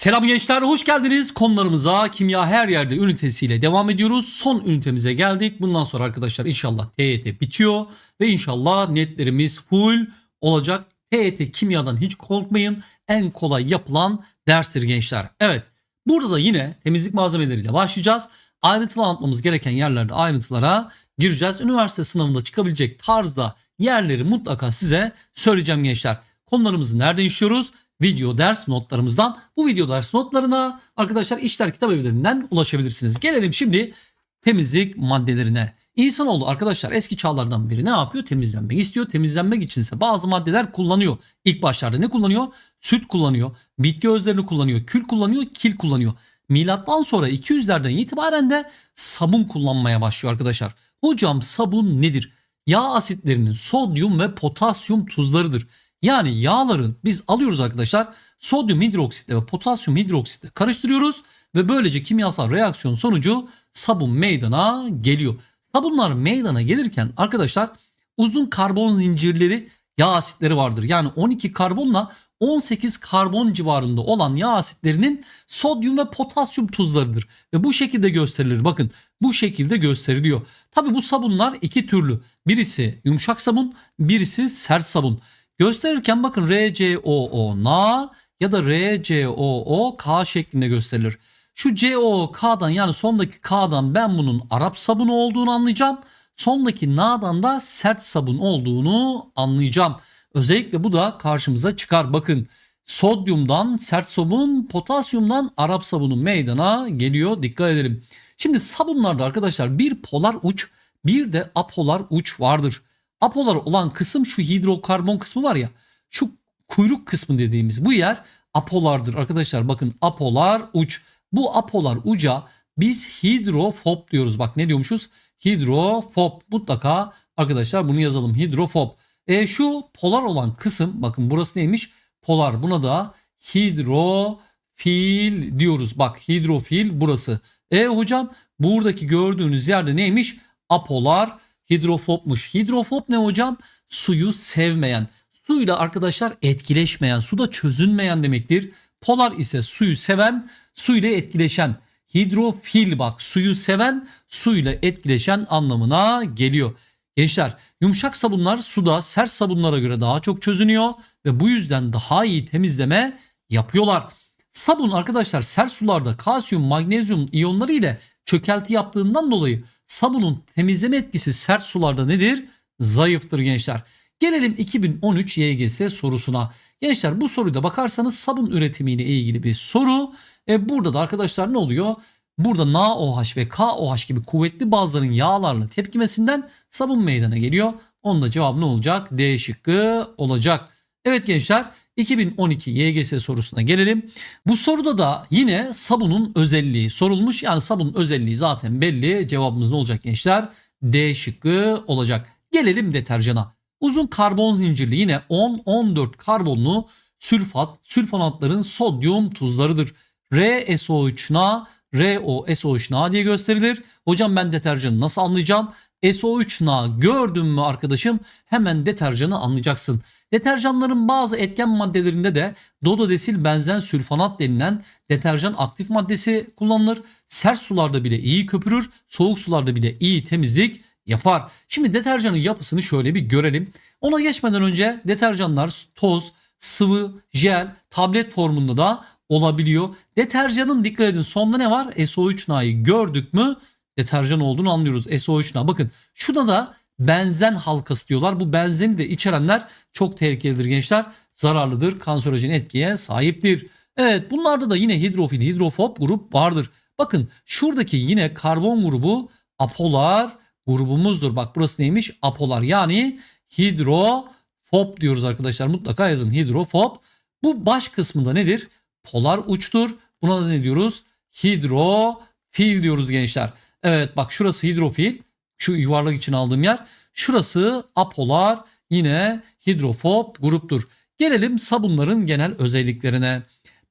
Selam gençler, hoş geldiniz. Konularımıza kimya her yerde ünitesiyle devam ediyoruz. Son ünitemize geldik. Bundan sonra arkadaşlar inşallah TYT bitiyor ve inşallah netlerimiz full olacak. TYT kimyadan hiç korkmayın. En kolay yapılan derstir gençler. Evet, burada da yine temizlik malzemeleriyle başlayacağız. Ayrıntılı anlatmamız gereken yerlerde ayrıntılara gireceğiz. Üniversite sınavında çıkabilecek tarzda yerleri mutlaka size söyleyeceğim gençler. Konularımızı nerede işliyoruz? Video ders notlarımızdan bu video ders notlarına arkadaşlar işler kitap evlerinden ulaşabilirsiniz. Gelelim şimdi temizlik maddelerine. İnsanoğlu arkadaşlar eski çağlardan beri ne yapıyor? Temizlenmek istiyor. Temizlenmek içinse bazı maddeler kullanıyor. İlk başlarda ne kullanıyor? Süt kullanıyor. Bitki özlerini kullanıyor. Kül kullanıyor. Kil kullanıyor. Milattan sonra 200'lerden itibaren de sabun kullanmaya başlıyor arkadaşlar. Hocam sabun nedir? Yağ asitlerinin sodyum ve potasyum tuzlarıdır. Yani yağların biz alıyoruz arkadaşlar sodyum hidroksitle ve potasyum hidroksitle karıştırıyoruz ve böylece kimyasal reaksiyon sonucu sabun meydana geliyor. Sabunlar meydana gelirken arkadaşlar uzun karbon zincirleri yağ asitleri vardır. Yani 12 karbonla 18 karbon civarında olan yağ asitlerinin sodyum ve potasyum tuzlarıdır. Ve bu şekilde gösterilir. Bakın bu şekilde gösteriliyor. Tabi bu sabunlar iki türlü. Birisi yumuşak sabun, birisi sert sabun. Gösterirken bakın RCOO na ya da RCOO K şeklinde gösterilir. Şu COK'dan yani sondaki K'dan ben bunun Arap sabunu olduğunu anlayacağım. Sondaki Na'dan da sert sabun olduğunu anlayacağım. Özellikle bu da karşımıza çıkar. Bakın sodyumdan sert sabun, potasyumdan Arap sabunu meydana geliyor. Dikkat edelim. Şimdi sabunlarda arkadaşlar bir polar uç bir de apolar uç vardır. Apolar olan kısım şu hidrokarbon kısmı var ya. Şu kuyruk kısmı dediğimiz bu yer apolardır arkadaşlar. Bakın apolar uç. Bu apolar uca biz hidrofob diyoruz. Bak ne diyormuşuz? Hidrofob. Mutlaka arkadaşlar bunu yazalım. Hidrofob. E şu polar olan kısım bakın burası neymiş? Polar. Buna da hidrofil diyoruz. Bak hidrofil burası. E hocam buradaki gördüğünüz yerde neymiş? Apolar hidrofobmuş. Hidrofob ne hocam? Suyu sevmeyen. Suyla arkadaşlar etkileşmeyen, suda çözünmeyen demektir. Polar ise suyu seven, suyla etkileşen. Hidrofil bak suyu seven, suyla etkileşen anlamına geliyor. Gençler yumuşak sabunlar suda sert sabunlara göre daha çok çözünüyor ve bu yüzden daha iyi temizleme yapıyorlar. Sabun arkadaşlar sert sularda kalsiyum, magnezyum iyonları ile çökelti yaptığından dolayı sabunun temizleme etkisi sert sularda nedir? Zayıftır gençler. Gelelim 2013 YGS sorusuna. Gençler bu soruyu da bakarsanız sabun üretimiyle ilgili bir soru. E burada da arkadaşlar ne oluyor? Burada NaOH ve KOH gibi kuvvetli bazların yağlarla tepkimesinden sabun meydana geliyor. Onun da cevabı ne olacak? D şıkkı olacak. Evet gençler 2012 YGS sorusuna gelelim. Bu soruda da yine sabunun özelliği sorulmuş. Yani sabunun özelliği zaten belli. Cevabımız ne olacak gençler? D şıkkı olacak. Gelelim deterjana. Uzun karbon zincirli yine 10-14 karbonlu sülfat, sülfonatların sodyum tuzlarıdır. RSO3Na, ROSO3Na diye gösterilir. Hocam ben deterjanı nasıl anlayacağım? SO3Na gördün mü arkadaşım hemen deterjanı anlayacaksın. Deterjanların bazı etken maddelerinde de dododesil benzen sülfonat denilen deterjan aktif maddesi kullanılır. Sert sularda bile iyi köpürür, soğuk sularda bile iyi temizlik yapar. Şimdi deterjanın yapısını şöyle bir görelim. Ona geçmeden önce deterjanlar toz, sıvı, jel, tablet formunda da olabiliyor. Deterjanın dikkat edin sonunda ne var? SO3Na'yı gördük mü deterjan olduğunu anlıyoruz. SO3Na bakın şurada da benzen halkası diyorlar. Bu benzeni de içerenler çok tehlikelidir gençler. Zararlıdır, kanserojen etkiye sahiptir. Evet bunlarda da yine hidrofil, hidrofob grup vardır. Bakın şuradaki yine karbon grubu apolar grubumuzdur. Bak burası neymiş? Apolar yani hidrofob diyoruz arkadaşlar. Mutlaka yazın hidrofob. Bu baş kısmında nedir? Polar uçtur. Buna da ne diyoruz? Hidrofil diyoruz gençler. Evet bak şurası hidrofil. Şu yuvarlak için aldığım yer. Şurası apolar yine hidrofob gruptur. Gelelim sabunların genel özelliklerine.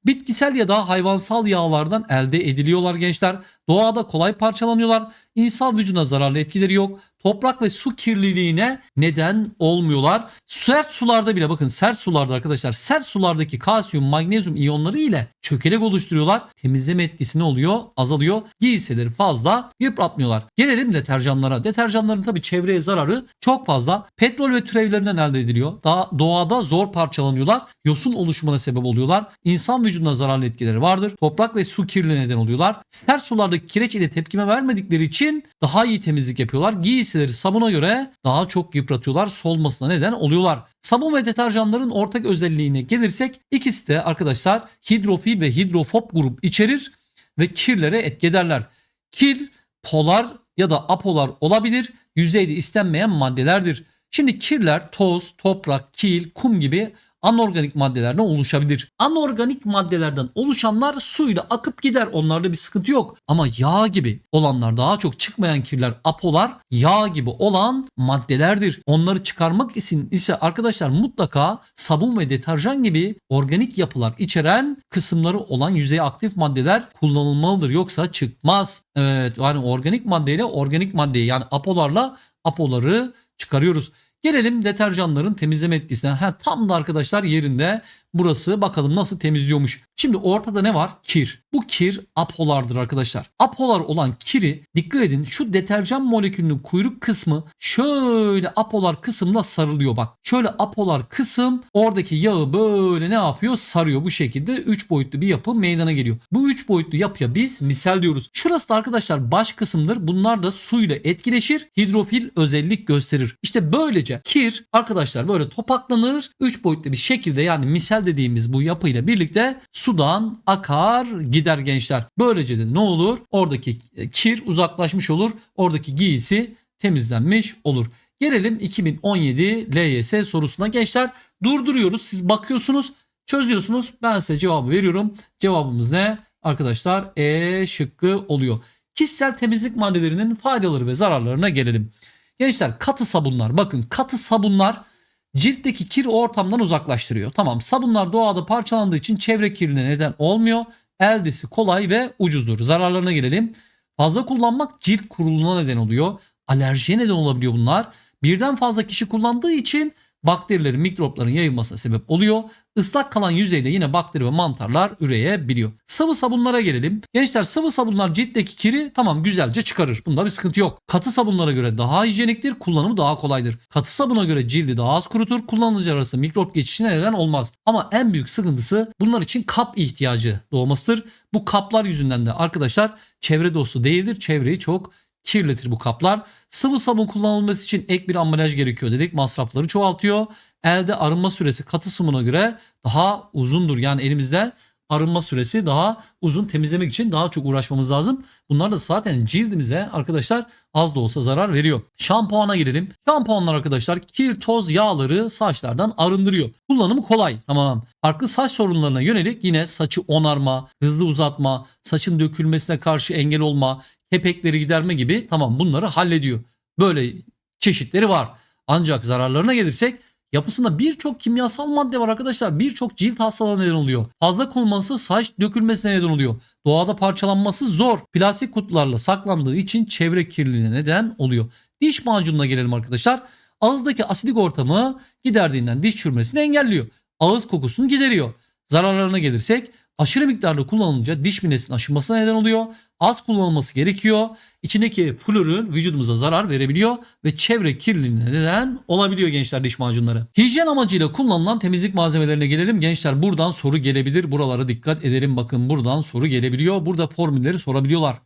Bitkisel ya da hayvansal yağlardan elde ediliyorlar gençler. Doğada kolay parçalanıyorlar. İnsan vücuduna zararlı etkileri yok. Toprak ve su kirliliğine neden olmuyorlar. Sert sularda bile bakın sert sularda arkadaşlar sert sulardaki kalsiyum, magnezyum iyonları ile çökelek oluşturuyorlar. Temizleme etkisi ne oluyor? Azalıyor. Giysileri fazla yıpratmıyorlar. Gelelim deterjanlara. Deterjanların tabii çevreye zararı çok fazla. Petrol ve türevlerinden elde ediliyor. Daha doğada zor parçalanıyorlar. Yosun oluşumuna sebep oluyorlar. İnsan vücuduna zararlı etkileri vardır. Toprak ve su kirliliğine neden oluyorlar. Sert sulardaki kireç ile tepkime vermedikleri için daha iyi temizlik yapıyorlar. Giysileri sabuna göre daha çok yıpratıyorlar. Solmasına neden oluyorlar. Sabun ve deterjanların ortak özelliğine gelirsek ikisi de arkadaşlar hidrofil ve hidrofob grup içerir ve kirlere etki ederler. Kir polar ya da apolar olabilir. Yüzeyde istenmeyen maddelerdir. Şimdi kirler toz, toprak, kil, kum gibi anorganik maddelerden oluşabilir. Anorganik maddelerden oluşanlar suyla akıp gider. Onlarda bir sıkıntı yok. Ama yağ gibi olanlar daha çok çıkmayan kirler apolar yağ gibi olan maddelerdir. Onları çıkarmak için ise arkadaşlar mutlaka sabun ve deterjan gibi organik yapılar içeren kısımları olan yüzey aktif maddeler kullanılmalıdır. Yoksa çıkmaz. Evet yani organik maddeyle organik maddeyi yani apolarla apoları çıkarıyoruz. Gelelim deterjanların temizleme etkisine. Ha, tam da arkadaşlar yerinde burası bakalım nasıl temizliyormuş. Şimdi ortada ne var? Kir. Bu kir apolardır arkadaşlar. Apolar olan kiri dikkat edin şu deterjan molekülünün kuyruk kısmı şöyle apolar kısımla sarılıyor bak. Şöyle apolar kısım oradaki yağı böyle ne yapıyor? Sarıyor bu şekilde 3 boyutlu bir yapı meydana geliyor. Bu 3 boyutlu yapıya biz misal diyoruz. Şurası da arkadaşlar baş kısımdır. Bunlar da suyla etkileşir. Hidrofil özellik gösterir. İşte böylece kir arkadaşlar böyle topaklanır. 3 boyutlu bir şekilde yani misal dediğimiz bu yapıyla birlikte sudan akar gider gençler. Böylece de ne olur? Oradaki kir uzaklaşmış olur. Oradaki giysi temizlenmiş olur. Gelelim 2017 LYS sorusuna gençler. Durduruyoruz. Siz bakıyorsunuz, çözüyorsunuz. Ben size cevabı veriyorum. Cevabımız ne? Arkadaşlar E şıkkı oluyor. Kişisel temizlik maddelerinin faydaları ve zararlarına gelelim. Gençler katı sabunlar. Bakın katı sabunlar ciltteki kir ortamdan uzaklaştırıyor. Tamam sabunlar doğada parçalandığı için çevre kirliliğine neden olmuyor. Eldesi kolay ve ucuzdur. Zararlarına gelelim. Fazla kullanmak cilt kuruluğuna neden oluyor. Alerjiye neden olabiliyor bunlar. Birden fazla kişi kullandığı için bakterilerin, mikropların yayılmasına sebep oluyor. Islak kalan yüzeyde yine bakteri ve mantarlar üreyebiliyor. Sıvı sabunlara gelelim. Gençler sıvı sabunlar ciltteki kiri tamam güzelce çıkarır. Bunda bir sıkıntı yok. Katı sabunlara göre daha hijyeniktir, kullanımı daha kolaydır. Katı sabuna göre cildi daha az kurutur, kullanıcı arası mikrop geçişine neden olmaz. Ama en büyük sıkıntısı bunlar için kap ihtiyacı doğmasıdır. Bu kaplar yüzünden de arkadaşlar çevre dostu değildir. Çevreyi çok kirletir bu kaplar. Sıvı sabun kullanılması için ek bir ambalaj gerekiyor dedik. Masrafları çoğaltıyor. Elde arınma süresi katı sabuna göre daha uzundur. Yani elimizde arınma süresi daha uzun temizlemek için daha çok uğraşmamız lazım. Bunlar da zaten cildimize arkadaşlar az da olsa zarar veriyor. Şampuana girelim. Şampuanlar arkadaşlar kir, toz, yağları saçlardan arındırıyor. Kullanımı kolay. Tamam. Farklı saç sorunlarına yönelik yine saçı onarma, hızlı uzatma, saçın dökülmesine karşı engel olma, kepekleri giderme gibi tamam bunları hallediyor. Böyle çeşitleri var. Ancak zararlarına gelirsek yapısında birçok kimyasal madde var arkadaşlar. Birçok cilt hastalığına neden oluyor. Fazla konulması saç dökülmesine neden oluyor. Doğada parçalanması zor. Plastik kutularla saklandığı için çevre kirliliğine neden oluyor. Diş macununa gelelim arkadaşlar. Ağızdaki asidik ortamı giderdiğinden diş çürümesini engelliyor. Ağız kokusunu gideriyor. Zararlarına gelirsek aşırı miktarda kullanılınca diş minesinin aşınmasına neden oluyor. Az kullanılması gerekiyor. İçindeki florun vücudumuza zarar verebiliyor ve çevre kirliliğine neden olabiliyor gençler diş macunları. Hijyen amacıyla kullanılan temizlik malzemelerine gelelim. Gençler buradan soru gelebilir. Buralara dikkat edelim. Bakın buradan soru gelebiliyor. Burada formülleri sorabiliyorlar.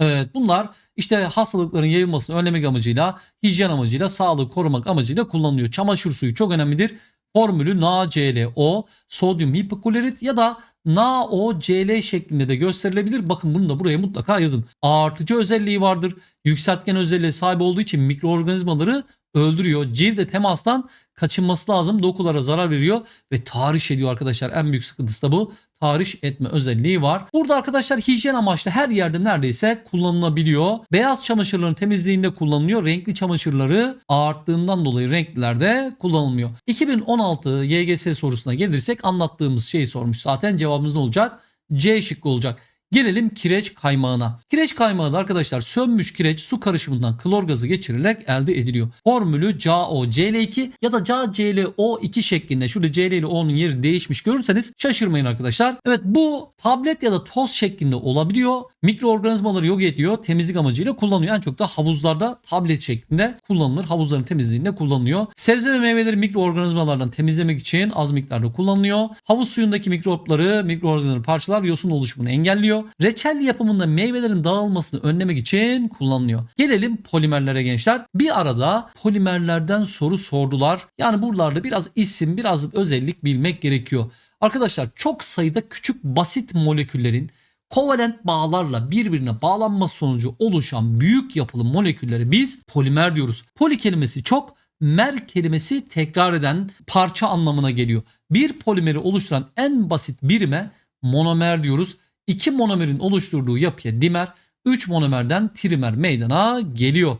Evet bunlar işte hastalıkların yayılmasını önlemek amacıyla, hijyen amacıyla, sağlığı korumak amacıyla kullanılıyor. Çamaşır suyu çok önemlidir. Formülü NaClO, sodyum hipoklorit ya da NaOCl şeklinde de gösterilebilir. Bakın bunu da buraya mutlaka yazın. Artıcı özelliği vardır. Yükseltgen özelliğe sahip olduğu için mikroorganizmaları öldürüyor. Cilde temastan kaçınması lazım. Dokulara zarar veriyor ve tahriş ediyor arkadaşlar. En büyük sıkıntısı da bu. Tahriş etme özelliği var. Burada arkadaşlar hijyen amaçlı her yerde neredeyse kullanılabiliyor. Beyaz çamaşırların temizliğinde kullanılıyor. Renkli çamaşırları arttığından dolayı renklilerde kullanılmıyor. 2016 YGS sorusuna gelirsek anlattığımız şeyi sormuş. Zaten cevabımız ne olacak? C şıkkı olacak. Gelelim kireç kaymağına. Kireç kaymağı da arkadaşlar sönmüş kireç su karışımından klor gazı geçirilerek elde ediliyor. Formülü CaOCl2 ya da CaClO2 şeklinde. Şurada Cl ile O'nun yeri değişmiş görürseniz şaşırmayın arkadaşlar. Evet bu tablet ya da toz şeklinde olabiliyor. Mikroorganizmaları yok ediyor. Temizlik amacıyla kullanılıyor. En çok da havuzlarda tablet şeklinde kullanılır. Havuzların temizliğinde kullanılıyor. Sebze ve meyveleri mikroorganizmalardan temizlemek için az miktarda kullanılıyor. Havuz suyundaki mikropları, mikroorganizmaları parçalar yosun oluşumunu engelliyor. Reçel yapımında meyvelerin dağılmasını önlemek için kullanılıyor. Gelelim polimerlere gençler. Bir arada polimerlerden soru sordular. Yani buralarda biraz isim, biraz özellik bilmek gerekiyor. Arkadaşlar çok sayıda küçük basit moleküllerin kovalent bağlarla birbirine bağlanması sonucu oluşan büyük yapılı molekülleri biz polimer diyoruz. Poli kelimesi çok, mer kelimesi tekrar eden parça anlamına geliyor. Bir polimeri oluşturan en basit birime monomer diyoruz. İki monomerin oluşturduğu yapıya dimer, 3 monomerden trimer meydana geliyor.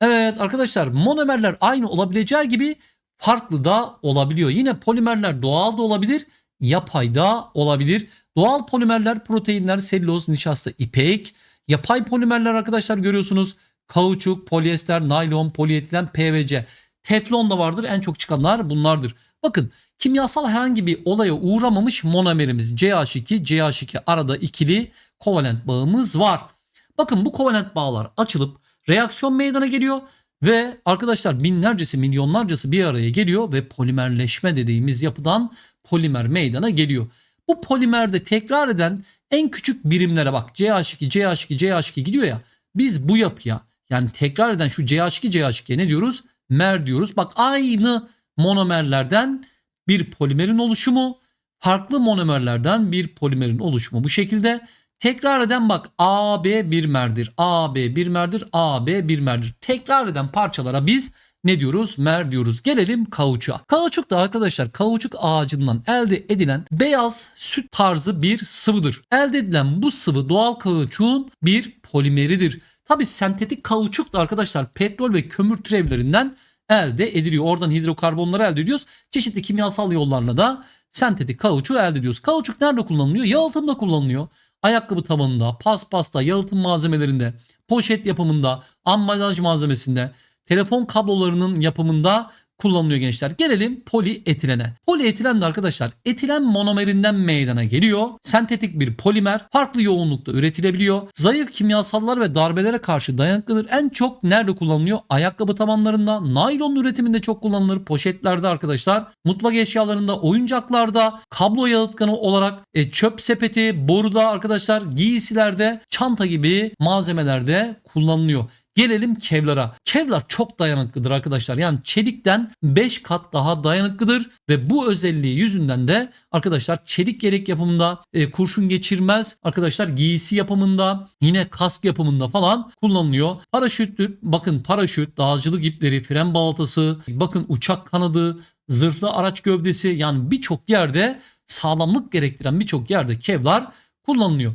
Evet arkadaşlar monomerler aynı olabileceği gibi farklı da olabiliyor. Yine polimerler doğal da olabilir, yapay da olabilir. Doğal polimerler proteinler, selüloz, nişasta, ipek. Yapay polimerler arkadaşlar görüyorsunuz. Kauçuk, polyester, naylon, polietilen, PVC. Teflon da vardır. En çok çıkanlar bunlardır. Bakın kimyasal herhangi bir olaya uğramamış monomerimiz CH2, CH2 arada ikili kovalent bağımız var. Bakın bu kovalent bağlar açılıp reaksiyon meydana geliyor ve arkadaşlar binlercesi milyonlarcası bir araya geliyor ve polimerleşme dediğimiz yapıdan polimer meydana geliyor. Bu polimerde tekrar eden en küçük birimlere bak CH2, CH2, CH2 gidiyor ya. Biz bu yapıya yani tekrar eden şu CH2, CH2'ye ne diyoruz? Mer diyoruz. Bak aynı monomerlerden bir polimerin oluşumu, farklı monomerlerden bir polimerin oluşumu bu şekilde. Tekrar eden bak AB bir merdir, AB bir merdir, AB bir merdir. Tekrar eden parçalara biz ne diyoruz? Mer diyoruz. Gelelim kauçuğa. Kauçuk da arkadaşlar kauçuk ağacından elde edilen beyaz süt tarzı bir sıvıdır. Elde edilen bu sıvı doğal kauçuğun bir polimeridir. Tabi sentetik kauçuk da arkadaşlar petrol ve kömür türevlerinden elde ediliyor. Oradan hidrokarbonları elde ediyoruz. Çeşitli kimyasal yollarla da sentetik kauçuğu elde ediyoruz. Kauçuk nerede kullanılıyor? Yalıtımda kullanılıyor. Ayakkabı tabanında, paspasta, yalıtım malzemelerinde, poşet yapımında, ambalaj malzemesinde, telefon kablolarının yapımında kullanılıyor gençler. Gelelim polietilene. Polietilen de arkadaşlar etilen monomerinden meydana geliyor. Sentetik bir polimer farklı yoğunlukta üretilebiliyor. Zayıf kimyasallar ve darbelere karşı dayanıklıdır. En çok nerede kullanılıyor? Ayakkabı tabanlarında, naylon üretiminde çok kullanılır. Poşetlerde arkadaşlar, mutfak eşyalarında, oyuncaklarda, kablo yalıtkanı olarak e, çöp sepeti, boruda arkadaşlar, giysilerde, çanta gibi malzemelerde kullanılıyor. Gelelim Kevlar'a. Kevlar çok dayanıklıdır arkadaşlar. Yani çelikten 5 kat daha dayanıklıdır ve bu özelliği yüzünden de arkadaşlar çelik gerek yapımında e, kurşun geçirmez arkadaşlar giysi yapımında yine kask yapımında falan kullanılıyor. Paraşüttür. Bakın paraşüt, dağcılık ipleri, fren baltası, bakın uçak kanadı, zırhlı araç gövdesi yani birçok yerde sağlamlık gerektiren birçok yerde Kevlar kullanılıyor.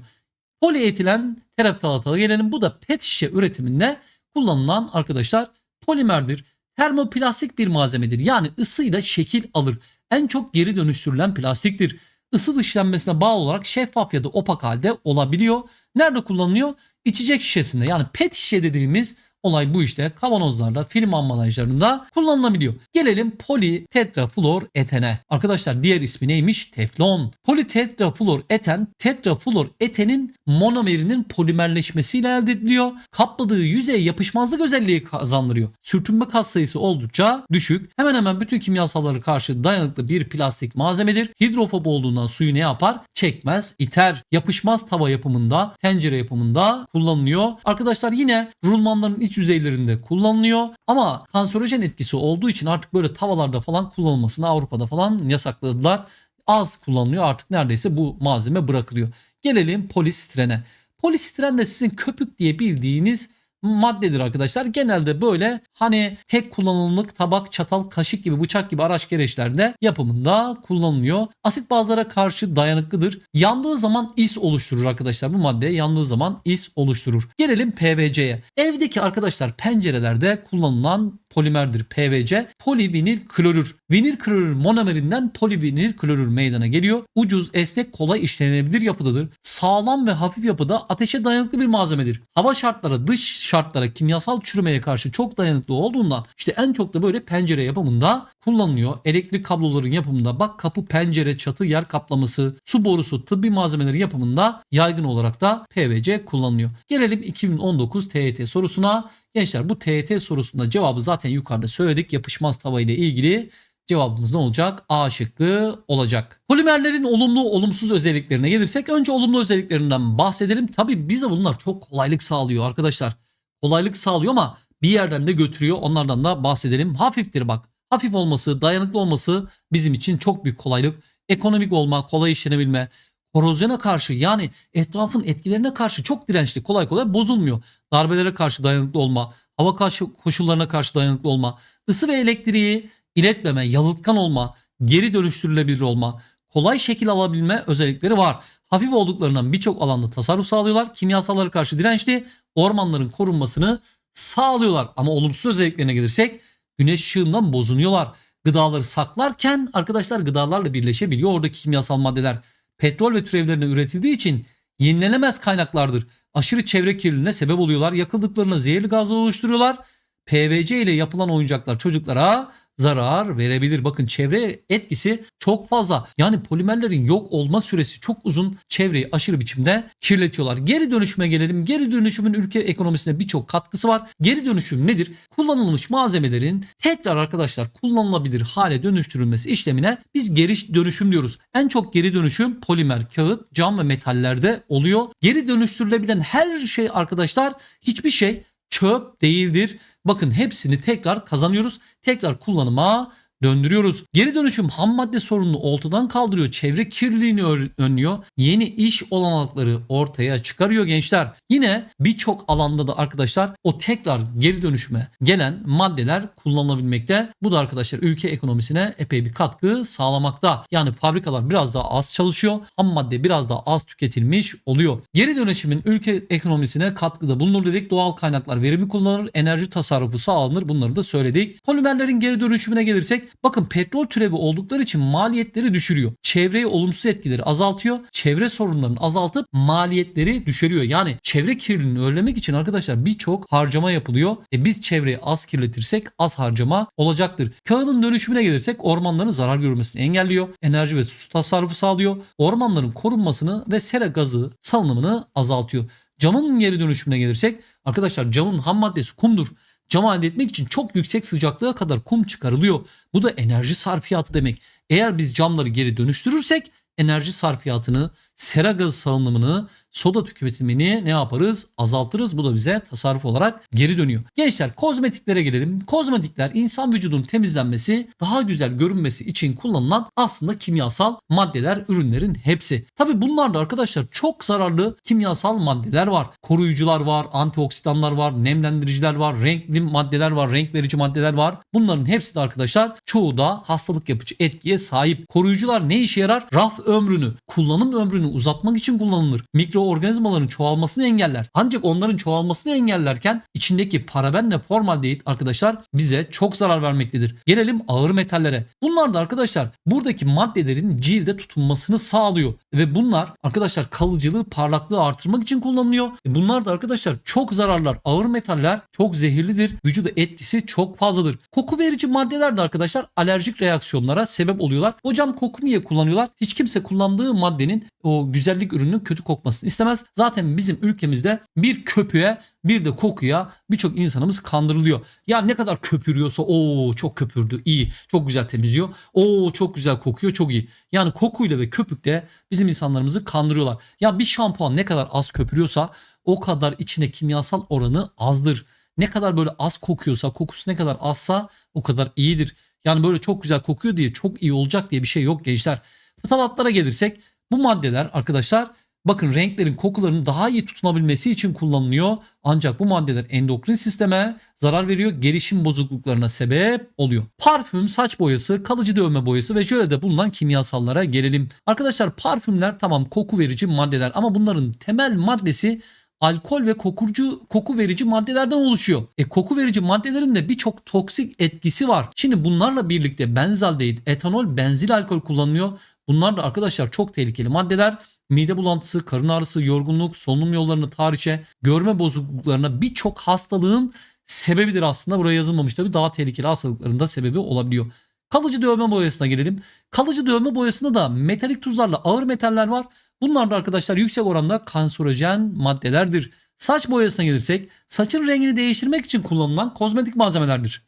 Polietilen tereptalatala gelelim. Bu da pet şişe üretiminde kullanılan arkadaşlar polimerdir. Termoplastik bir malzemedir. Yani ısıyla şekil alır. En çok geri dönüştürülen plastiktir. Isı dışlanmasına bağlı olarak şeffaf ya da opak halde olabiliyor. Nerede kullanılıyor? İçecek şişesinde yani pet şişe dediğimiz olay bu işte kavanozlarda, film ambalajlarında kullanılabiliyor. Gelelim poli tetrafluor etene. Arkadaşlar diğer ismi neymiş? Teflon. Poli tetrafluor eten, tetrafluor etenin monomerinin polimerleşmesiyle elde ediliyor. Kapladığı yüzeye yapışmazlık özelliği kazandırıyor. Sürtünme katsayısı oldukça düşük. Hemen hemen bütün kimyasallara karşı dayanıklı bir plastik malzemedir. Hidrofob olduğundan suyu ne yapar? Çekmez, iter. Yapışmaz tava yapımında, tencere yapımında kullanılıyor. Arkadaşlar yine rulmanların iç yüzeylerinde kullanılıyor ama kanserojen etkisi olduğu için artık böyle tavallarda falan kullanılmasını Avrupa'da falan yasakladılar. Az kullanılıyor artık neredeyse bu malzeme bırakılıyor. Gelelim polistirene. Polistiren de sizin köpük diye bildiğiniz maddedir arkadaşlar. Genelde böyle Hani tek kullanımlık tabak, çatal, kaşık gibi bıçak gibi araç gereçlerde yapımında kullanılıyor. Asit bazlara karşı dayanıklıdır. Yandığı zaman is oluşturur arkadaşlar. Bu madde yandığı zaman is oluşturur. Gelelim PVC'ye. Evdeki arkadaşlar pencerelerde kullanılan polimerdir PVC. Polivinil klorür. Vinil klorür monomerinden polivinil klorür meydana geliyor. Ucuz, esnek, kolay işlenebilir yapıdadır. Sağlam ve hafif yapıda ateşe dayanıklı bir malzemedir. Hava şartları, dış şartlara, kimyasal çürümeye karşı çok dayanıklı olduğundan işte en çok da böyle pencere yapımında kullanılıyor. Elektrik kabloların yapımında bak kapı, pencere, çatı, yer kaplaması, su borusu, tıbbi malzemelerin yapımında yaygın olarak da PVC kullanılıyor. Gelelim 2019 TYT sorusuna. Gençler bu TYT sorusunda cevabı zaten yukarıda söyledik. Yapışmaz tava ile ilgili cevabımız ne olacak? A şıkkı olacak. Polimerlerin olumlu olumsuz özelliklerine gelirsek önce olumlu özelliklerinden bahsedelim. Tabi bize bunlar çok kolaylık sağlıyor arkadaşlar. Kolaylık sağlıyor ama bir yerden de götürüyor. Onlardan da bahsedelim. Hafiftir bak. Hafif olması, dayanıklı olması bizim için çok büyük kolaylık. Ekonomik olma, kolay işlenebilme, korozyona karşı yani etrafın etkilerine karşı çok dirençli, kolay kolay bozulmuyor. Darbelere karşı dayanıklı olma, hava karşı koşullarına karşı dayanıklı olma, ısı ve elektriği iletmeme, yalıtkan olma, geri dönüştürülebilir olma, kolay şekil alabilme özellikleri var. Hafif olduklarından birçok alanda tasarruf sağlıyorlar. Kimyasallara karşı dirençli, ormanların korunmasını sağlıyorlar. Ama olumsuz özelliklerine gelirsek güneş ışığından bozunuyorlar. Gıdaları saklarken arkadaşlar gıdalarla birleşebiliyor oradaki kimyasal maddeler. Petrol ve türevlerine üretildiği için yenilenemez kaynaklardır. Aşırı çevre kirliliğine sebep oluyorlar. Yakıldıklarına zehirli gazlar oluşturuyorlar. PVC ile yapılan oyuncaklar çocuklara zarar verebilir. Bakın çevre etkisi çok fazla. Yani polimerlerin yok olma süresi çok uzun. Çevreyi aşırı biçimde kirletiyorlar. Geri dönüşüme gelelim. Geri dönüşümün ülke ekonomisine birçok katkısı var. Geri dönüşüm nedir? Kullanılmış malzemelerin tekrar arkadaşlar kullanılabilir hale dönüştürülmesi işlemine biz geri dönüşüm diyoruz. En çok geri dönüşüm polimer, kağıt, cam ve metallerde oluyor. Geri dönüştürülebilen her şey arkadaşlar hiçbir şey çöp değildir. Bakın hepsini tekrar kazanıyoruz. Tekrar kullanıma döndürüyoruz. Geri dönüşüm ham madde sorununu ortadan kaldırıyor. Çevre kirliliğini önlüyor. Yeni iş olanakları ortaya çıkarıyor gençler. Yine birçok alanda da arkadaşlar o tekrar geri dönüşüme gelen maddeler kullanılabilmekte. Bu da arkadaşlar ülke ekonomisine epey bir katkı sağlamakta. Yani fabrikalar biraz daha az çalışıyor. Ham madde biraz daha az tüketilmiş oluyor. Geri dönüşümün ülke ekonomisine katkıda bulunur dedik. Doğal kaynaklar verimi kullanılır. Enerji tasarrufu sağlanır. Bunları da söyledik. Polimerlerin geri dönüşümüne gelirsek bakın petrol türevi oldukları için maliyetleri düşürüyor. Çevreye olumsuz etkileri azaltıyor. Çevre sorunlarını azaltıp maliyetleri düşürüyor. Yani çevre kirliliğini önlemek için arkadaşlar birçok harcama yapılıyor. E biz çevreyi az kirletirsek az harcama olacaktır. Kağıdın dönüşümüne gelirsek ormanların zarar görmesini engelliyor. Enerji ve su tasarrufu sağlıyor. Ormanların korunmasını ve sera gazı salınımını azaltıyor. Camın geri dönüşümüne gelirsek arkadaşlar camın ham maddesi kumdur. Cam elde için çok yüksek sıcaklığa kadar kum çıkarılıyor. Bu da enerji sarfiyatı demek. Eğer biz camları geri dönüştürürsek enerji sarfiyatını, sera gazı salınımını, soda tüketimini ne yaparız? Azaltırız. Bu da bize tasarruf olarak geri dönüyor. Gençler kozmetiklere gelelim. Kozmetikler insan vücudunun temizlenmesi, daha güzel görünmesi için kullanılan aslında kimyasal maddeler, ürünlerin hepsi. Tabi bunlarda arkadaşlar çok zararlı kimyasal maddeler var. Koruyucular var, antioksidanlar var, nemlendiriciler var, renkli maddeler var, renk verici maddeler var. Bunların hepsi de arkadaşlar çoğu da hastalık yapıcı etkiye sahip. Koruyucular ne işe yarar? Raf ömrünü, kullanım ömrünü uzatmak için kullanılır. Mikroorganizmaların çoğalmasını engeller. Ancak onların çoğalmasını engellerken içindeki paraben ve formaldehit arkadaşlar bize çok zarar vermektedir. Gelelim ağır metallere. Bunlar da arkadaşlar buradaki maddelerin cilde tutunmasını sağlıyor. Ve bunlar arkadaşlar kalıcılığı, parlaklığı artırmak için kullanılıyor. E bunlar da arkadaşlar çok zararlar. Ağır metaller çok zehirlidir. Vücuda etkisi çok fazladır. Koku verici maddeler de arkadaşlar alerjik reaksiyonlara sebep oluyorlar. Hocam koku niye kullanıyorlar? Hiç kimse kullandığı maddenin o güzellik ürününün kötü kokmasını istemez. Zaten bizim ülkemizde bir köpüğe bir de kokuya birçok insanımız kandırılıyor. Ya ne kadar köpürüyorsa o çok köpürdü iyi çok güzel temizliyor. O çok güzel kokuyor çok iyi. Yani kokuyla ve köpükle bizim insanlarımızı kandırıyorlar. Ya bir şampuan ne kadar az köpürüyorsa o kadar içine kimyasal oranı azdır. Ne kadar böyle az kokuyorsa kokusu ne kadar azsa o kadar iyidir. Yani böyle çok güzel kokuyor diye çok iyi olacak diye bir şey yok gençler. Fıtalatlara gelirsek bu maddeler arkadaşlar Bakın renklerin kokuların daha iyi tutunabilmesi için kullanılıyor. Ancak bu maddeler endokrin sisteme zarar veriyor. Gelişim bozukluklarına sebep oluyor. Parfüm, saç boyası, kalıcı dövme boyası ve jölede bulunan kimyasallara gelelim. Arkadaşlar parfümler tamam koku verici maddeler ama bunların temel maddesi alkol ve kokucu koku verici maddelerden oluşuyor. E koku verici maddelerin de birçok toksik etkisi var. Şimdi bunlarla birlikte benzaldehit, etanol, benzil alkol kullanılıyor. Bunlar da arkadaşlar çok tehlikeli maddeler. Mide bulantısı, karın ağrısı, yorgunluk, solunum yollarını tarihçe, görme bozukluklarına birçok hastalığın sebebidir aslında. Buraya yazılmamış tabii daha tehlikeli hastalıkların da sebebi olabiliyor. Kalıcı dövme boyasına gelelim. Kalıcı dövme boyasında da metalik tuzlarla ağır metaller var. Bunlar da arkadaşlar yüksek oranda kanserojen maddelerdir. Saç boyasına gelirsek saçın rengini değiştirmek için kullanılan kozmetik malzemelerdir.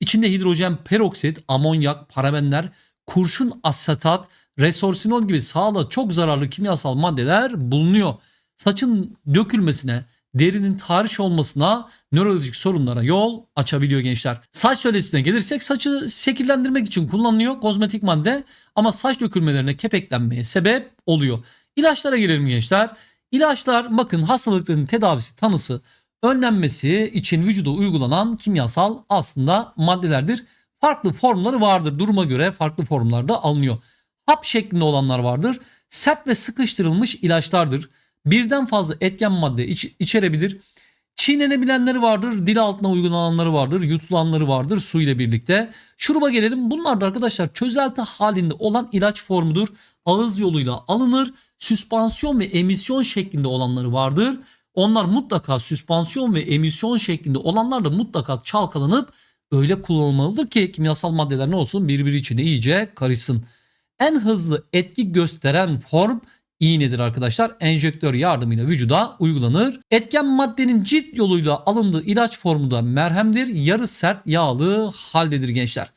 İçinde hidrojen peroksit, amonyak, parabenler, kurşun asetat, resorsinol gibi sağlığa çok zararlı kimyasal maddeler bulunuyor. Saçın dökülmesine, derinin tahriş olmasına, nörolojik sorunlara yol açabiliyor gençler. Saç sölesine gelirsek saçı şekillendirmek için kullanılıyor kozmetik madde ama saç dökülmelerine, kepeklenmeye sebep oluyor. İlaçlara gelelim gençler. İlaçlar bakın hastalıkların tedavisi, tanısı, önlenmesi için vücuda uygulanan kimyasal aslında maddelerdir. Farklı formları vardır. Duruma göre farklı formlarda alınıyor. Hap şeklinde olanlar vardır. Sert ve sıkıştırılmış ilaçlardır. Birden fazla etken madde iç- içerebilir. Çiğnenebilenleri vardır, dil altına uygulananları vardır, yutulanları vardır su ile birlikte. Şuruba gelelim. Bunlar da arkadaşlar çözelti halinde olan ilaç formudur. Ağız yoluyla alınır. Süspansiyon ve emisyon şeklinde olanları vardır. Onlar mutlaka süspansiyon ve emisyon şeklinde olanlar da mutlaka çalkalanıp öyle kullanılmalıdır ki kimyasal maddeler ne olsun birbiri içine iyice karışsın. En hızlı etki gösteren form iğnedir arkadaşlar. Enjektör yardımıyla vücuda uygulanır. Etken maddenin cilt yoluyla alındığı ilaç formu da merhemdir. Yarı sert yağlı haldedir gençler.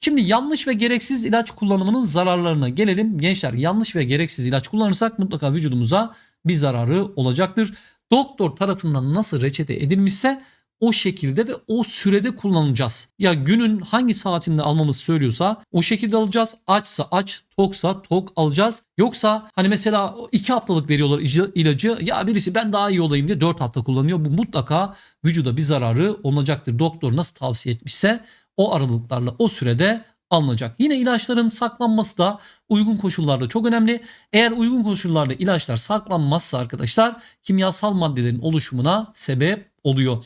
Şimdi yanlış ve gereksiz ilaç kullanımının zararlarına gelelim. Gençler yanlış ve gereksiz ilaç kullanırsak mutlaka vücudumuza bir zararı olacaktır. Doktor tarafından nasıl reçete edilmişse o şekilde ve o sürede kullanacağız. Ya günün hangi saatinde almamız söylüyorsa o şekilde alacağız. Açsa aç, toksa tok alacağız. Yoksa hani mesela 2 haftalık veriyorlar ilacı. Ya birisi ben daha iyi olayım diye 4 hafta kullanıyor. Bu mutlaka vücuda bir zararı olacaktır. Doktor nasıl tavsiye etmişse o aralıklarla o sürede alınacak. Yine ilaçların saklanması da uygun koşullarda çok önemli. Eğer uygun koşullarda ilaçlar saklanmazsa arkadaşlar kimyasal maddelerin oluşumuna sebep oluyor.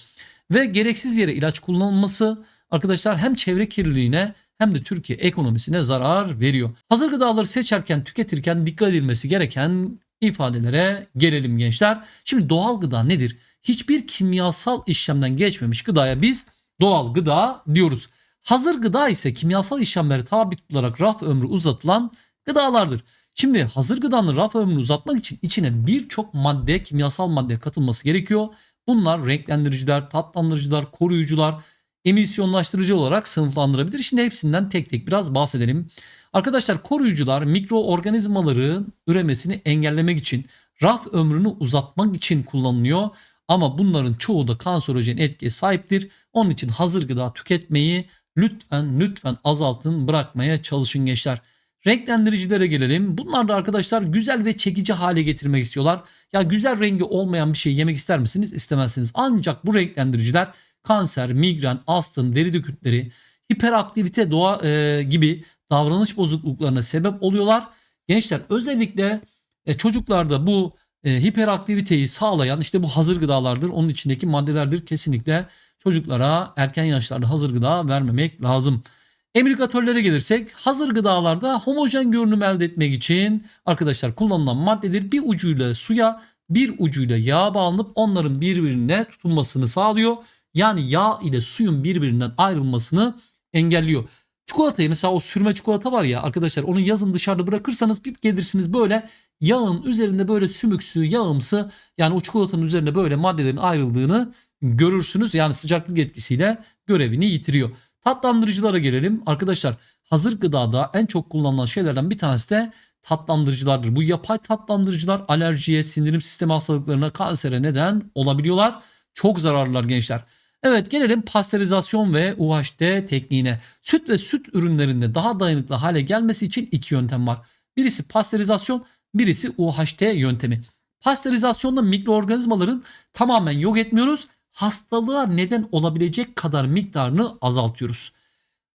Ve gereksiz yere ilaç kullanılması arkadaşlar hem çevre kirliliğine hem de Türkiye ekonomisine zarar veriyor. Hazır gıdaları seçerken, tüketirken dikkat edilmesi gereken ifadelere gelelim gençler. Şimdi doğal gıda nedir? Hiçbir kimyasal işlemden geçmemiş gıdaya biz doğal gıda diyoruz. Hazır gıda ise kimyasal işlemlere tabi tutularak raf ömrü uzatılan gıdalardır. Şimdi hazır gıdanın raf ömrünü uzatmak için içine birçok madde, kimyasal madde katılması gerekiyor. Bunlar renklendiriciler, tatlandırıcılar, koruyucular, emisyonlaştırıcı olarak sınıflandırabilir. Şimdi hepsinden tek tek biraz bahsedelim. Arkadaşlar koruyucular mikroorganizmaların üremesini engellemek için, raf ömrünü uzatmak için kullanılıyor. Ama bunların çoğu da kanserojen etkiye sahiptir. Onun için hazır gıda tüketmeyi lütfen lütfen azaltın bırakmaya çalışın gençler. Renklendiricilere gelelim. Bunlar da arkadaşlar güzel ve çekici hale getirmek istiyorlar. Ya güzel rengi olmayan bir şey yemek ister misiniz? İstemezsiniz. Ancak bu renklendiriciler kanser, migren, astım, deri döküntüleri, hiperaktivite doğa e, gibi davranış bozukluklarına sebep oluyorlar. Gençler özellikle e, çocuklarda bu e, hiperaktiviteyi sağlayan işte bu hazır gıdalardır. Onun içindeki maddelerdir. Kesinlikle çocuklara erken yaşlarda hazır gıda vermemek lazım. Emülgatörlere gelirsek hazır gıdalarda homojen görünüm elde etmek için arkadaşlar kullanılan maddedir. Bir ucuyla suya bir ucuyla yağa bağlanıp onların birbirine tutunmasını sağlıyor. Yani yağ ile suyun birbirinden ayrılmasını engelliyor. Çikolatayı mesela o sürme çikolata var ya arkadaşlar onu yazın dışarıda bırakırsanız bir gelirsiniz böyle yağın üzerinde böyle sümüksü yağımsı yani o çikolatanın üzerinde böyle maddelerin ayrıldığını görürsünüz. Yani sıcaklık etkisiyle görevini yitiriyor. Tatlandırıcılara gelelim. Arkadaşlar hazır gıdada en çok kullanılan şeylerden bir tanesi de tatlandırıcılardır. Bu yapay tatlandırıcılar alerjiye, sindirim sistemi hastalıklarına, kansere neden olabiliyorlar. Çok zararlılar gençler. Evet gelelim pastörizasyon ve UHT tekniğine. Süt ve süt ürünlerinde daha dayanıklı hale gelmesi için iki yöntem var. Birisi pastörizasyon, birisi UHT yöntemi. Pastörizasyonda mikroorganizmaların tamamen yok etmiyoruz. Hastalığa neden olabilecek kadar miktarını azaltıyoruz.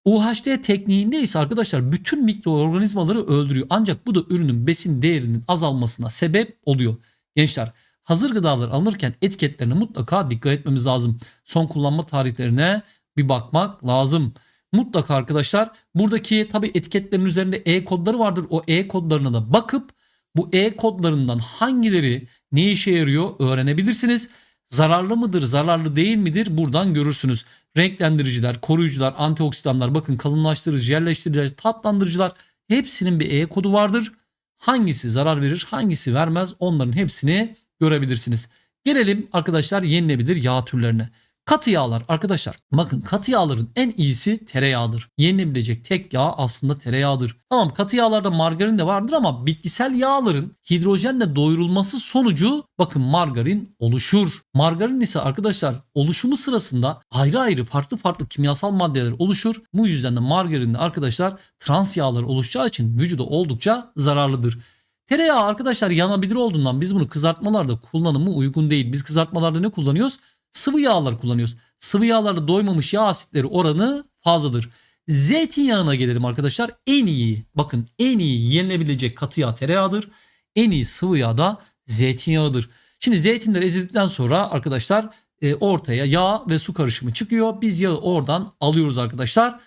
UHT tekniğinde ise arkadaşlar bütün mikroorganizmaları öldürüyor. Ancak bu da ürünün besin değerinin azalmasına sebep oluyor. Gençler hazır gıdalar alınırken etiketlerine mutlaka dikkat etmemiz lazım. Son kullanma tarihlerine bir bakmak lazım. Mutlaka arkadaşlar buradaki tabi etiketlerin üzerinde E kodları vardır. O E kodlarına da bakıp bu E kodlarından hangileri ne işe yarıyor öğrenebilirsiniz. Zararlı mıdır, zararlı değil midir buradan görürsünüz. Renklendiriciler, koruyucular, antioksidanlar, bakın kalınlaştırıcı, yerleştiriciler, tatlandırıcılar hepsinin bir E kodu vardır. Hangisi zarar verir, hangisi vermez onların hepsini görebilirsiniz. Gelelim arkadaşlar yenilebilir yağ türlerine. Katı yağlar arkadaşlar bakın katı yağların en iyisi tereyağıdır. Yenilebilecek tek yağ aslında tereyağıdır. Tamam katı yağlarda margarin de vardır ama bitkisel yağların hidrojenle doyurulması sonucu bakın margarin oluşur. Margarin ise arkadaşlar oluşumu sırasında ayrı ayrı farklı farklı kimyasal maddeler oluşur. Bu yüzden de margarinde arkadaşlar trans yağlar oluşacağı için vücuda oldukça zararlıdır. Tereyağı arkadaşlar yanabilir olduğundan biz bunu kızartmalarda kullanımı uygun değil. Biz kızartmalarda ne kullanıyoruz? Sıvı yağlar kullanıyoruz. Sıvı yağlarda doymamış yağ asitleri oranı fazladır. Zeytinyağına gelelim arkadaşlar. En iyi bakın en iyi yenilebilecek katı yağ tereyağıdır. En iyi sıvı yağ da zeytinyağıdır. Şimdi zeytinler ezildikten sonra arkadaşlar e, ortaya yağ ve su karışımı çıkıyor. Biz yağı oradan alıyoruz arkadaşlar.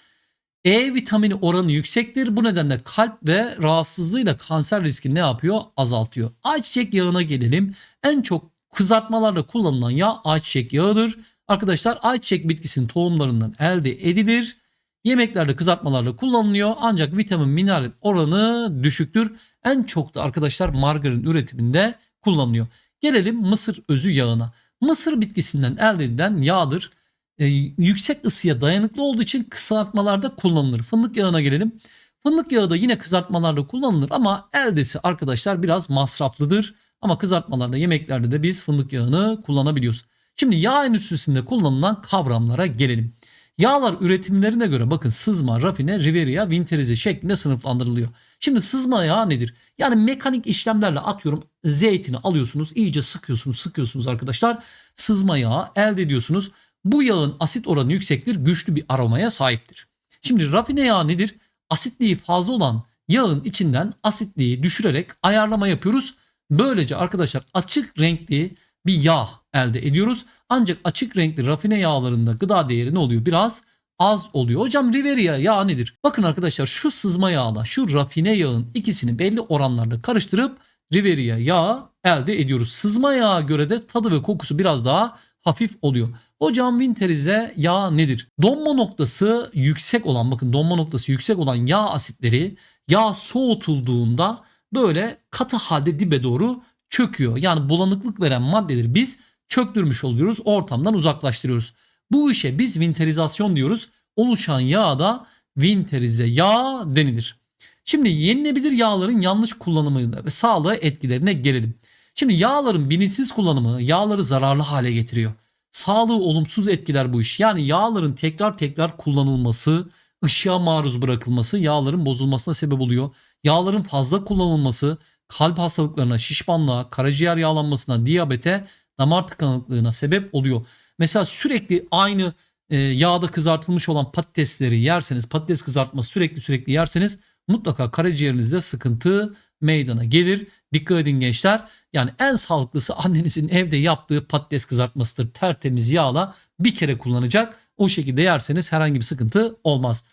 E vitamini oranı yüksektir. Bu nedenle kalp ve rahatsızlığıyla kanser riskini ne yapıyor? Azaltıyor. Ayçiçek yağına gelelim. En çok kızartmalarda kullanılan yağ ayçiçek yağıdır. Arkadaşlar ayçiçek bitkisinin tohumlarından elde edilir. Yemeklerde kızartmalarda kullanılıyor ancak vitamin mineral oranı düşüktür. En çok da arkadaşlar margarin üretiminde kullanılıyor. Gelelim mısır özü yağına. Mısır bitkisinden elde edilen yağdır. Ee, yüksek ısıya dayanıklı olduğu için kızartmalarda kullanılır. Fındık yağına gelelim. Fındık yağı da yine kızartmalarda kullanılır ama eldesi arkadaşlar biraz masraflıdır. Ama kızartmalarda yemeklerde de biz fındık yağını kullanabiliyoruz. Şimdi yağ endüstrisinde kullanılan kavramlara gelelim. Yağlar üretimlerine göre bakın sızma, rafine, riveria, vinterize şeklinde sınıflandırılıyor. Şimdi sızma yağı nedir? Yani mekanik işlemlerle atıyorum zeytini alıyorsunuz, iyice sıkıyorsunuz, sıkıyorsunuz arkadaşlar. Sızma yağı elde ediyorsunuz. Bu yağın asit oranı yüksektir, güçlü bir aromaya sahiptir. Şimdi rafine yağ nedir? Asitliği fazla olan yağın içinden asitliği düşürerek ayarlama yapıyoruz. Böylece arkadaşlar açık renkli bir yağ elde ediyoruz. Ancak açık renkli rafine yağlarında gıda değeri ne oluyor? Biraz az oluyor. Hocam Riveria yağı nedir? Bakın arkadaşlar şu sızma yağla şu rafine yağın ikisini belli oranlarda karıştırıp Riveria yağı elde ediyoruz. Sızma yağa göre de tadı ve kokusu biraz daha hafif oluyor. Hocam winterize yağ nedir? Donma noktası yüksek olan bakın donma noktası yüksek olan yağ asitleri yağ soğutulduğunda böyle katı halde dibe doğru çöküyor. Yani bulanıklık veren maddeleri biz çöktürmüş oluyoruz. Ortamdan uzaklaştırıyoruz. Bu işe biz winterizasyon diyoruz. Oluşan yağ da winterize yağ denilir. Şimdi yenilebilir yağların yanlış kullanımı ve sağlığa etkilerine gelelim. Şimdi yağların bilinçsiz kullanımı yağları zararlı hale getiriyor. Sağlığı olumsuz etkiler bu iş. Yani yağların tekrar tekrar kullanılması, ışığa maruz bırakılması yağların bozulmasına sebep oluyor. Yağların fazla kullanılması kalp hastalıklarına, şişmanlığa, karaciğer yağlanmasına, diyabete, damar tıkanıklığına sebep oluyor. Mesela sürekli aynı e, yağda kızartılmış olan patatesleri yerseniz, patates kızartması sürekli sürekli yerseniz mutlaka karaciğerinizde sıkıntı meydana gelir. Dikkat edin gençler. Yani en sağlıklısı annenizin evde yaptığı patates kızartmasıdır. Tertemiz yağla bir kere kullanacak. O şekilde yerseniz herhangi bir sıkıntı olmaz.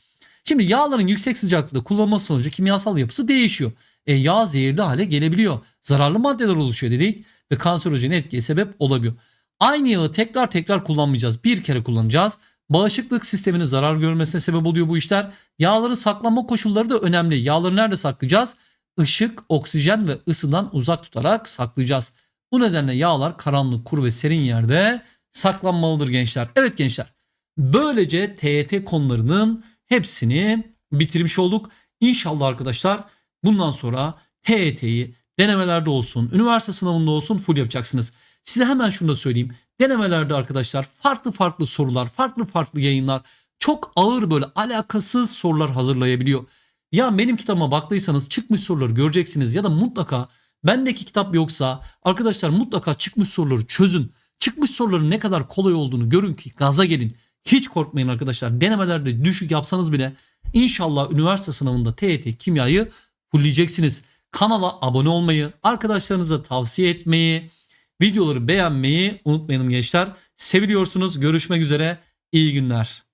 Şimdi yağların yüksek sıcaklıkta kullanılması sonucu kimyasal yapısı değişiyor. E, yağ zehirli hale gelebiliyor. Zararlı maddeler oluşuyor dedik ve kanserojen etkiye sebep olabiliyor. Aynı yağı tekrar tekrar kullanmayacağız. Bir kere kullanacağız. Bağışıklık sisteminin zarar görmesine sebep oluyor bu işler. Yağların saklanma koşulları da önemli. Yağları nerede saklayacağız? Işık, oksijen ve ısıdan uzak tutarak saklayacağız. Bu nedenle yağlar karanlık, kuru ve serin yerde saklanmalıdır gençler. Evet gençler. Böylece TYT konularının hepsini bitirmiş olduk. İnşallah arkadaşlar bundan sonra TYT'yi denemelerde olsun, üniversite sınavında olsun full yapacaksınız. Size hemen şunu da söyleyeyim. Denemelerde arkadaşlar farklı farklı sorular, farklı farklı yayınlar çok ağır böyle alakasız sorular hazırlayabiliyor. Ya benim kitabıma baktıysanız çıkmış soruları göreceksiniz ya da mutlaka Bendeki kitap yoksa arkadaşlar mutlaka çıkmış soruları çözün. Çıkmış soruların ne kadar kolay olduğunu görün ki gaza gelin. Hiç korkmayın arkadaşlar. Denemelerde düşük yapsanız bile inşallah üniversite sınavında TYT kimyayı fullleyeceksiniz. Kanala abone olmayı, arkadaşlarınıza tavsiye etmeyi, videoları beğenmeyi unutmayın gençler. Seviliyorsunuz. Görüşmek üzere. İyi günler.